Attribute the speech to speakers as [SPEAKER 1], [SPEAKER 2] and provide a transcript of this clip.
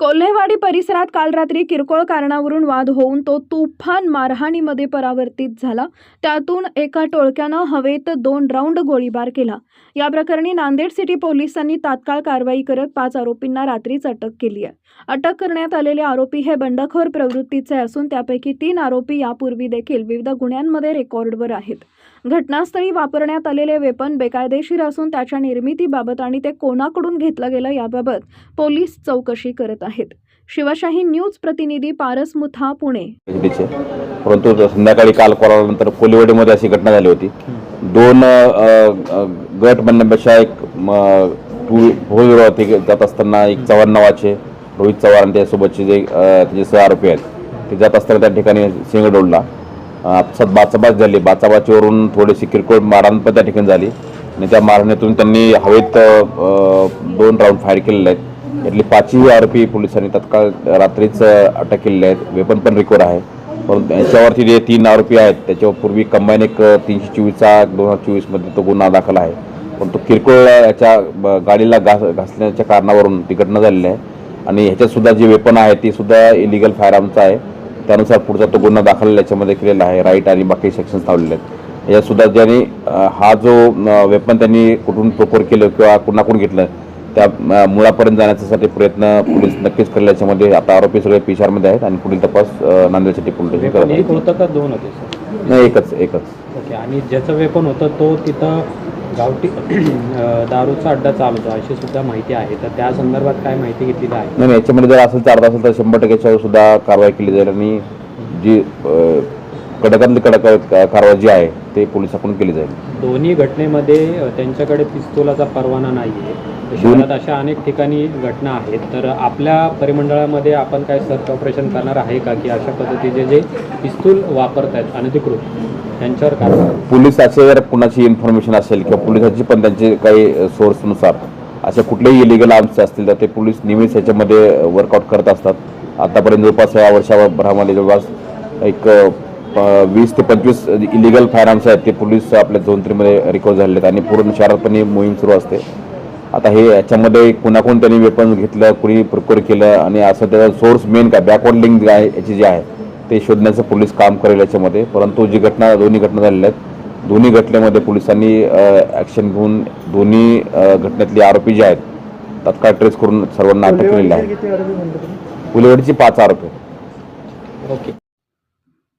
[SPEAKER 1] कोल्हेवाडी परिसरात काल रात्री किरकोळ कारणावरून वाद होऊन तो तुफान मारहाणीमध्ये परावर्तित झाला. त्यातून एका टोळक्यानं हवेत दोन राऊंड गोळीबार केला. या प्रकरणी नांदेड सिटी पोलिसांनी तात्काळ कारवाई करत पाच आरोपींना रात्रीच अटक केली आहे. अटक करण्यात आलेले आरोपी हे बंडखोर प्रवृत्तीचे असून त्यापैकी तीन आरोपी यापूर्वी देखील विविध गुन्ह्यांमध्ये रेकॉर्डवर आहेत. घटनास्थळी वापरण्यात आलेले वेपन बेकायदेशीर असून त्याच्या निर्मितीबाबत आणि ते कोणाकडून घेतलं गेलं याबाबत पोलीस चौकशी करत आहेत. शिवशाही न्यूज प्रतिनिधी पारस मुथा पुणे.
[SPEAKER 2] परंतु संध्याकाळी काल कोरानंतर कोलिवडीमध्ये अशी घटना झाली होती. दोन गट बनण्यापेक्षा एक टू होती जात असताना एक चव्हाण नावाचे रोहित चव्हाण आणि त्यासोबतचे जे त्याचे सह आरोपी आहेत ते जात असताना त्या ठिकाणी सिंगडोडला आपसात बाचाबाच झाली. बाचाबाचीवरून थोडीशी किरकोळ मारण पण त्या ठिकाणी झाली. आणि त्या मारण्यातून त्यांनी हवेत दोन राऊंड फायर केलेले आहेत. यातली पाचही आरोपी पोलिसांनी तत्काळ रात्रीच अटक केलेले आहेत. वेपन पण रिकवर आहे. परंतु याच्यावरती जे तीन आरोपी आहेत त्याच्यावर पूर्वी कंबाईन एक तीनशे चोवीसचा दोन हजार चोवीसमध्ये तो गुन्हा दाखल आहे. पण तो किरकोळ याच्या ब- गाडीला घास घासण्याच्या कारणावरून ती घटना झालेली आहे. आणि ह्याच्यातसुद्धा जे वेपन आहे ते सुद्धा इलिगल फायर आर्मचं आहे. त्यानुसार पुढचा तो गुन्हा दाखल याच्यामध्ये केलेला आहे. राईट आणि बाकी सेक्शन्स लावलेले आहेत. याच्यात सुद्धा ज्यांनी हा जो वेपन त्यांनी कुठून प्रोकोर केलं किंवा कुणाकडून घेतलं त्या मुळापर्यंत जाण्यासाठी प्रयत्न पोलीस नक्कीच करेल. याच्यामध्ये आता आरोपी सगळे पी मध्ये आहेत आणि पुढील तपास अ, नांदेड सिटी पोलीस करत
[SPEAKER 3] दोन होते
[SPEAKER 2] नाही एकच एकच.
[SPEAKER 3] ओके आणि ज्याचं वेपन होतं तो तिथं गावठी दारूचा अड्डा चालतो अशी सुद्धा माहिती आहे. तर त्या संदर्भात काय माहिती घेतलेली आहे?
[SPEAKER 2] नाही याच्यामध्ये जर असेल चार असेल तर शंभर टक्क्याच्यावर सुद्धा कारवाई केली जाईल आणि जी कडकातली कडक कारवाई जी आहे ते पोलिसाकडून केली जाईल.
[SPEAKER 3] दोन्ही घटनेमध्ये त्यांच्याकडे पिस्तुलाचा परवाना नाही आहे शहरात अशा अनेक ठिकाणी घटना आहेत. तर आपल्या परिमंडळामध्ये आपण काय सर्च ऑपरेशन करणार आहे का? की अशा पद्धतीचे जे पिस्तूल वापरत आहेत अनधिकृत त्यांच्यावर कारवाई
[SPEAKER 2] पोलिसाचे जर कुणाची इन्फॉर्मेशन असेल किंवा पोलिसाची पण त्यांचे काही सोर्सनुसार असे कुठलेही इलिगल आर्म्स असतील तर ते पोलीस नेहमीच याच्यामध्ये वर्कआउट करत असतात. आतापर्यंत जवळपास या वर्षाभरामध्ये जवळपास एक वीस ते पंचवीस इलिगल फायर आर्म्स आहेत ते पोलीस आपल्या झोन थ्रीमध्ये रिकवर झालेले आहेत आणि पूर्ण शहरात पण ही मोहीम सुरू असते. आता हे याच्यामध्ये कुणाकडून त्यांनी वेपन घेतलं कुणी प्रिपेअर केलं आणि असं त्याचा सोर्स मेन काय बॅकवर्ड लिंक आहे याची जी आहे ते शोधण्याचं पोलीस काम करेल याच्यामध्ये. परंतु जी घटना दोन्ही घटना झालेल्या आहेत दोन्ही घटनेमध्ये पोलिसांनी ॲक्शन घेऊन दोन्ही घटनेतले आरोपी जे आहेत तत्काळ ट्रेस करून सर्वांना अटक केलेली आहे. पुलेवाडीची पाच आरोपी.
[SPEAKER 3] ओके.